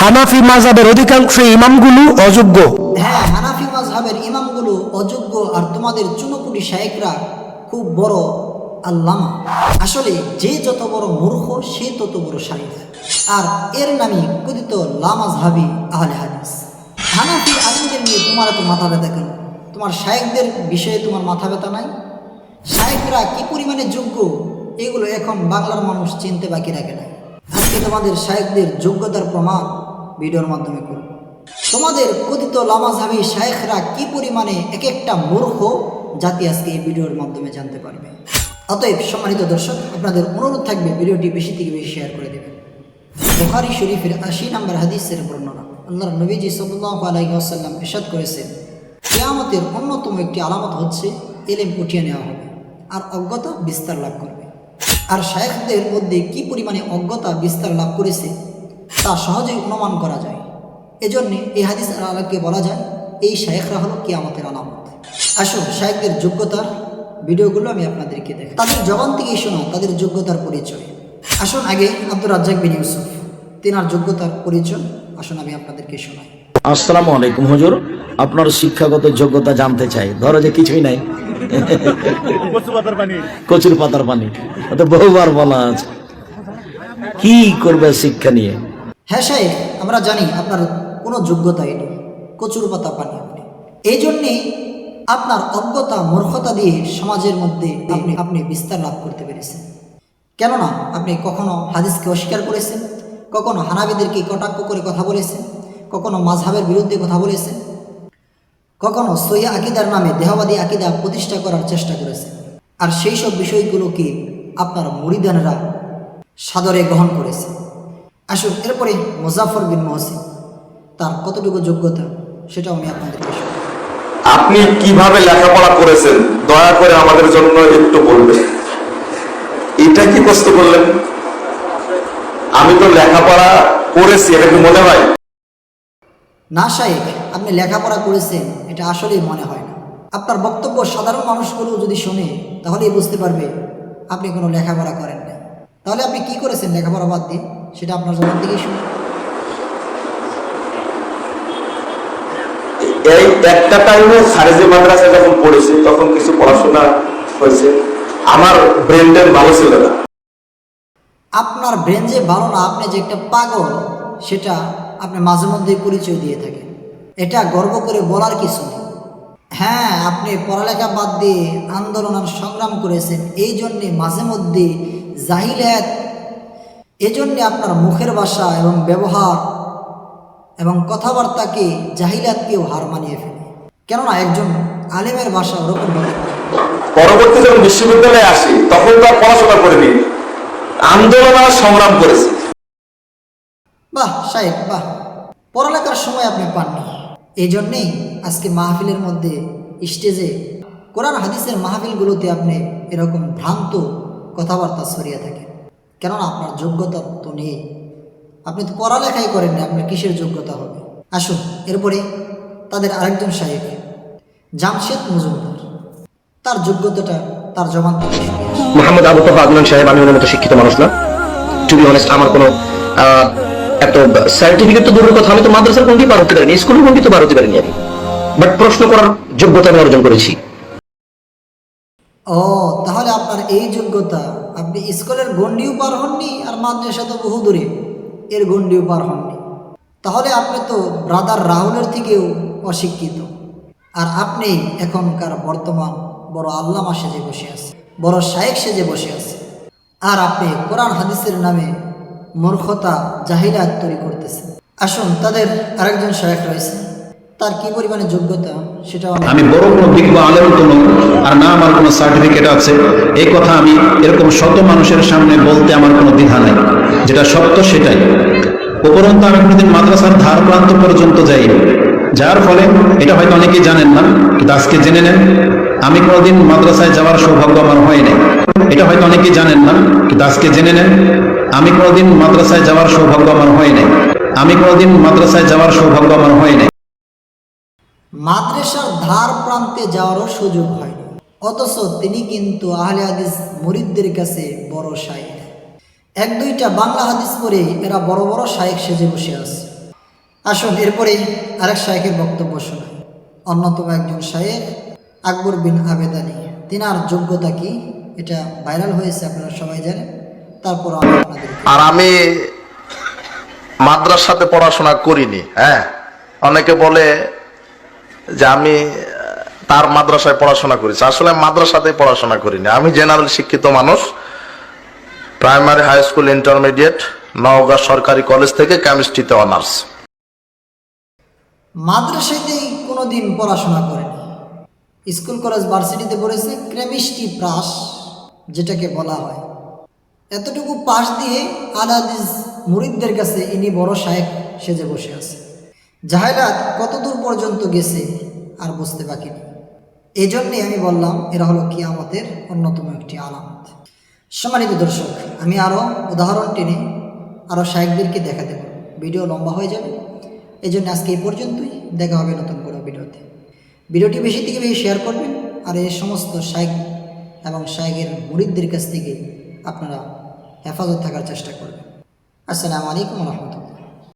হানাফি মাজাবের অধিকাংশ ইমামগুলো অযোগ্য। হ্যাঁ হানাফি মাজহাবের ইমামগুলো অযোগ্য আর তোমাদের চুনোপুটি শায়েকরা খুব বড় আল্লামা। আসলে যে যত বড় মূর্খ, সে তত বড় শায়েখ। আর এর নামই কথিত লামাজহাবি আহলে হাদিস। হানাফি আলিমদের নিয়ে তোমার এত মাথা ব্যথা কেন? তোমার শায়েকদের বিষয়ে তোমার মাথা ব্যথা নাই? শায়েকরা কি পরিমাণে যোগ্য? এগুলো এখন বাংলার মানুষ চিনতে বাকি রাখে না আজকে তোমাদের শায়েকদের যোগ্যতার প্রমাণ ভিডিওর মাধ্যমে করব। তোমাদের কথিত লামাজহাবি শায়েখরা কি পরিমাণে এক একটা মূর্খ জাতি আজকে এই ভিডিওর মাধ্যমে জানতে পারবে? অতএব সম্মানিত দর্শক, আপনাদের অনুরোধ থাকবে ভিডিওটি বেশি থেকে বেশি শেয়ার করে দেবেন। বুখারি শরীফের আশি নম্বর হাদিসের বর্ণনা। আল্লাহর নবীজি সাল্লাহ আলাইহি আসাল্লাম এরশাদ করেছেন, কেয়ামতের অন্যতম একটি আলামত হচ্ছে এলেম উঠিয়ে নেওয়া হবে আর অজ্ঞতা বিস্তার লাভ করবে। আর শায়েখদের মধ্যে কি পরিমাণে অজ্ঞতা বিস্তার লাভ করেছে তা সহজেই অনুমান করা যায়। এজন্যে এই হাদিস আলাকে বলা যায় এই শায়েখরা হলো কেয়ামতের আলামত। আসুন শায়েখদের যোগ্যতার ভিডিওগুলো আমি আপনাদেরকে দেখাই। তাদের জবান থেকেই শোনা তাদের যোগ্যতার পরিচয়। আসুন আগে আব্দুর রাজ্জাক বিন ইউসুফ তেনার যোগ্যতার পরিচয় আসুন আমি আপনাদেরকে শোনাই। আসসালামু আলাইকুম হুজুর। আপনার শিক্ষাগত যোগ্যতা জানতে চাই। ধরো যে কিছুই নাই। কচুর পাতার পানি। বহুবার বলা আছে। কি করবে শিক্ষা নিয়ে? হ্যাঁ সাহেব আমরা জানি আপনার কোনো যোগ্যতাই নেই, কচুর পাতা পানি আপনি। এই জন্যে আপনার অজ্ঞতা, মূর্খতা দিয়ে সমাজের মধ্যে আপনি আপনি বিস্তার লাভ করতে পেরেছেন। কেননা আপনি কখনো হাদিসকে অস্বীকার করেছেন, কখনো হানাবিদেরকে কটাক্ষ করে কথা বলেছেন, কখনো মাঝহাবের বিরুদ্ধে কথা বলেছেন, কখনো সইয়া আকিদার নামে দেহবাদী আকিদা প্রতিষ্ঠা করার চেষ্টা করেছেন। আর সেই সব বিষয়গুলোকে আপনার মরিদানেরা সাদরে গ্রহণ করেছে। আসুন এরপরে মুজাফর বিন মহসিন তার কতটুকু যোগ্যতা সেটাও আমি আপনাদেরকে আপনি কীভাবে লেখাপড়া করেছেন দয়া করে আমাদের জন্য একটু বলবেন। এটা কি প্রশ্ন করলেন? আমি তো লেখাপড়া করেছি এটা কি মনে হয়? না সাহেব আপনি লেখাপড়া করেছেন এটা আসলেই মনে হয় না। আপনার বক্তব্য সাধারণ মানুষগুলো যদি শোনে তাহলেই বুঝতে পারবে আপনি কোনো লেখাপড়া করেন না তাহলে আপনি কি করেছেন লেখাপড়া বাদ দিয়ে? সেটা আপনার জবান থেকেই শুনি এই একটা টাইমে খারেজি মাদ্রাসায় যখন পড়েছি তখন কিছু পড়াশোনা হয়েছে। আমার ব্রেনটা ভালো ছিল না। আপনার ব্রেন যে ভালো না আপনি যে একটা পাগল সেটা আপনি মাঝে মধ্যেই পরিচয় দিয়ে থাকেন। এটা গর্ব করে বলার কিছু নেই। হ্যাঁ আপনি পড়ালেখা বাদ দিয়ে আন্দোলন আর সংগ্রাম করেছেন এই জন্যে মাঝে মধ্যে জাহিলাত এজন্যে আপনার মুখের ভাষা এবং ব্যবহার এবং কথাবার্তাকে জাহিলাতকেও হার মানিয়ে ফেলে। কেননা একজন আলেমের ভাষা ওরকম হতে পারে পরবর্তী যখন বিশ্ববিদ্যালয়ে আসি তখন তো আর পড়াশোনা করিনি। আন্দোলন আর সংগ্রাম করেছি। বাহ সাহেব বাহ। পড়ালেখার সময় আপনি পাননি। এই জন্যেই আজকে মাহফিলের মধ্যে স্টেজে কোরআন হাদিসের মাহফিলগুলোতে আপনি এরকম ভ্রান্ত কথাবার্তা ছড়িয়ে থাকেন। কেননা আপনার যোগ্যতা তো নেই। আপনি তো পড়ালেখাই করেন না, আপনার কিসের যোগ্যতা হবে? আসুন, এরপরে তাদের আরেকজন সাহেব জামশেদ মজুমদার। তার যোগ্যতাটা, তার আসি। মোহাম্মদ আবু তোফা আদনান সাহেব, আমি ওনার মতো শিক্ষিত মানুষ না। টু বি অনেস্ট আমার কোনো এত সার্টিফিকেট তো দূরের কথা, আমি তো মাদ্রাসার কোনটি পার হতে পারিনি, স্কুলের কোনটি তো পার হতে পারিনি আমি। বাট প্রশ্ন করার যোগ্যতা আমি অর্জন করেছি। ও, তাহলে আপনার এই যোগ্যতা, আপনি স্কুলের গন্ডিও পার হননি আর মাদ্রাসা তো বহু দূরে, এর গন্ডিও পার হননি। তাহলে আপনি তো ব্রাদার রাহুলের থেকেও অশিক্ষিত। আর আপনি এখনকার বর্তমান বড় আল্লামা সেজে বসে আছে বড় শায়েক সেজে বসে আছে আর আপনি কোরআন হাদিসের নামে মূর্খতা জাহিরাত তৈরি করতেছেন। আসুন, তাদের আরেকজন শায়েক রয়েছে। তার কি পরিমাণে যোগ্যতা সেটাও আমি বড় কোনো বিজ্ঞ আলেম নই আর না আমার কোনো সার্টিফিকেট আছে। এই কথা আমি এরকম শত মানুষের সামনে বলতে আমার কোনো দ্বিধা নাই। যেটা সত্য সেটাই। উপরন্তু আমি কোনোদিন মাদ্রাসার ধার প্রান্ত পর্যন্ত যাইনি। যার ফলে, এটা হয়তো অনেকেই জানেন না, কিন্তু আজকে জেনে নেন, আমি কোনোদিন মাদ্রাসায় যাওয়ার সৌভাগ্য আমার হয়নি এটা হয়তো অনেকেই জানেন না, কিন্তু আজকে জেনে নেন, আমি কোনোদিন মাদ্রাসায় যাওয়ার সৌভাগ্য আমার হয়নি আমি কোনোদিন মাদ্রাসায় যাওয়ার সৌভাগ্য আমার হয়নি মাদ্রাসার ধার প্রান্তে যাওয়ারও সুযোগ হয়নি। অথচ তিনি কিন্তু আহলে হাদিস মুরিদদের কাছে বড় শায়েক এক দুইটা বাংলা হাদিস পড়ে এরা বড় বড় শায়েক সেজে বসে আছে। আসুন এরপরে আরেক শায়েখের বক্তব্য শোনাই। অন্যতম একজন শায়েখ, আকবর বিন আবেদ আলী। তিনার যোগ্যতা কি? এটা ভাইরাল হয়েছে, আপনারা সবাই জানেন। তারপর আর আমি মাদ্রাসাতে পড়াশোনা করিনি হ্যাঁ? অনেকে বলে যে আমি তার মাদ্রাসায় পড়াশোনা করেছি। আসলে মাদ্রাসাতে পড়াশোনা করিনি। আমি জেনারেল শিক্ষিত মানুষ primary high school intermediate Naogaon সরকারি কলেজ থেকে কেমিস্ট্রিতে অনার্স মাদ্রাসাতেই কোনোদিন পড়াশোনা করেনি। স্কুল, কলেজ, ভার্সিটিতে পড়েছে ক্রেমিস্ট্রি প্রাস যেটাকে বলা হয়। এতটুকু পাশ দিয়ে আলাদিস মুরিদদের কাছে ইনি বড় সাহেব সেজে বসে আছে। জাহেরাত কতদূর পর্যন্ত গেছে আর বুঝতে বাকি নেই। এই জন্যে আমি বললাম, এরা হলো কিয়ামতের অন্যতম একটি আলামত। সম্মানিত দর্শক, আমি আরও উদাহরণ টেনে আরও শায়েকদেরকে দেখা দেব ভিডিও লম্বা হয়ে যাবে। এই জন্য আজকে এই পর্যন্তই। দেখা হবে নতুন কোনো ভিডিওতে। ভিডিওটি বেশি থেকে বেশি শেয়ার করবেন আর এই সমস্ত শায়েক এবং শায়েকের মুরিদদের কাছ থেকে আপনারা হেফাজত থাকার চেষ্টা করবেন। আসসালামু আলাইকুম রহমতুল্লাহ।